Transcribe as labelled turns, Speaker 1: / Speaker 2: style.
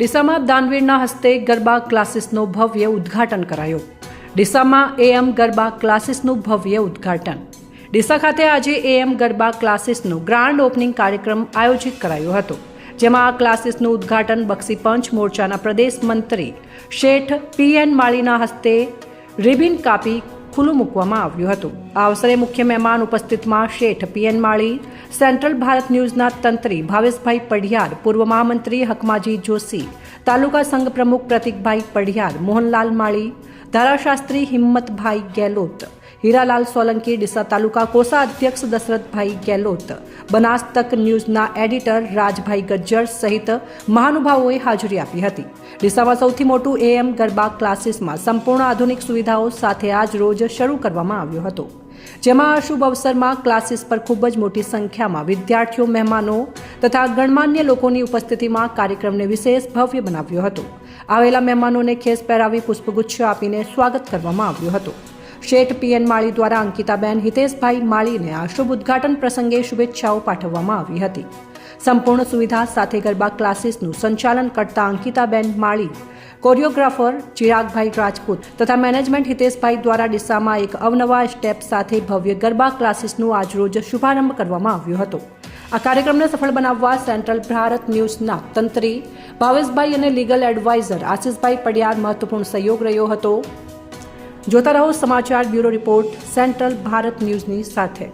Speaker 1: ડીસામાં દાનવીરના હસ્તે ગરબા ક્લાસીસનું ભવ્ય ઉદ્ઘાટન કરાયું. ડીસામાં એએમ ગરબા ક્લાસીસનું ભવ્ય ઉદ્ઘાટન. ડીસા ખાતે આજે એએમ ગરબા ક્લાસીસનું ગ્રાન્ડ ઓપનિંગ કાર્યક્રમ આયોજિત કરાયો હતો, જેમાં આ ક્લાસીસનું ઉદ્ઘાટન બક્ષી પંચ મોરચાના પ્રદેશ મંત્રી શેઠ પીએન માળીના હસ્તે રિબિન કાપી ખુલ્લું મૂકવામાં આવ્યું હતું આ અવસરે મુખ્ય મહેમાન ઉપસ્થિતમાં શેઠ પીએન માળી સેન્ટ્રલ ભારત ન્યૂઝના તંત્રી ભાવેશભાઈ પઢિયાર પૂર્વ મહામંત્રી હકમાજી જોશી તાલુકા સંઘ પ્રમુખ પ્રતિકભાઈ પઢિયાર મોહનલાલ માળી ધારાશાસ્ત્રી હિંમતભાઈ ગેલોત, હીરાલાલ સોલંકી, ડીસા તાલુકા કોસા અધ્યક્ષ દશરથભાઈ ગેલોત, બનાસ તક ન્યૂઝના એડિટર રાજભાઈ ગજ્જર સહિત મહાનુભાવોએ હાજરી આપી હતી. ડીસામાં સૌથી મોટું એએમ ગરબા ક્લાસીસમાં સંપૂર્ણ આધુનિક સુવિધાઓ સાથે આજ રોજ શરૂ કરવામાં આવ્યો હતો. જેમાં અશુભ શુભ અવસરમાં ક્લાસીસ પર ખૂબ જ મોટી સંખ્યામાં વિદ્યાર્થીઓ, મહેમાનો તથા ગણમાન્ય લોકોની ઉપસ્થિતિમાં કાર્યક્રમને વિશેષ ભવ્ય બનાવ્યો હતો. આવેલા મહેમાનોને ખેસ પહેરાવી પુષ્પગુચ્છ આપીને સ્વાગત કરવામાં આવ્યું હતું. શેઠ પીએન માળી દ્વારા અંકિતાબેન, હિતેશભાઈ માળીને આ શુભ ઉદ્ઘાટન પ્રસંગે શુભેચ્છાઓ પાઠવવામાં આવી હતી. સંપૂર્ણ સુવિધા સાથે ગરબા ક્લાસીસનું સંચાલન કરતા અંકિતાબેન માળી, કોરિયોગ્રાફર ચિરાગભાઈ રાજપૂત તથા મેનેજમેન્ટ હિતેશભાઈ દ્વારા ડીસામાં એક અવનવા સ્ટેપ સાથે ભવ્ય ગરબા ક્લાસીસનું આજરોજ શુભારંભ કરવામાં આવ્યો હતો. આ કાર્યક્રમને સફળ બનાવવા સેન્ટ્રલ ભારત ન્યૂઝના તંત્રી, ભાવેશભાઈ અને લીગલ એડવાઇઝર આશિષભાઈ પડિયાર મહત્વપૂર્ણ સહયોગ રહ્યો હતો. જોતા રહો સમાચાર બ્યુરો રિપોર્ટ સેન્ટ્રલ ભારત ન્યૂઝની સાથે.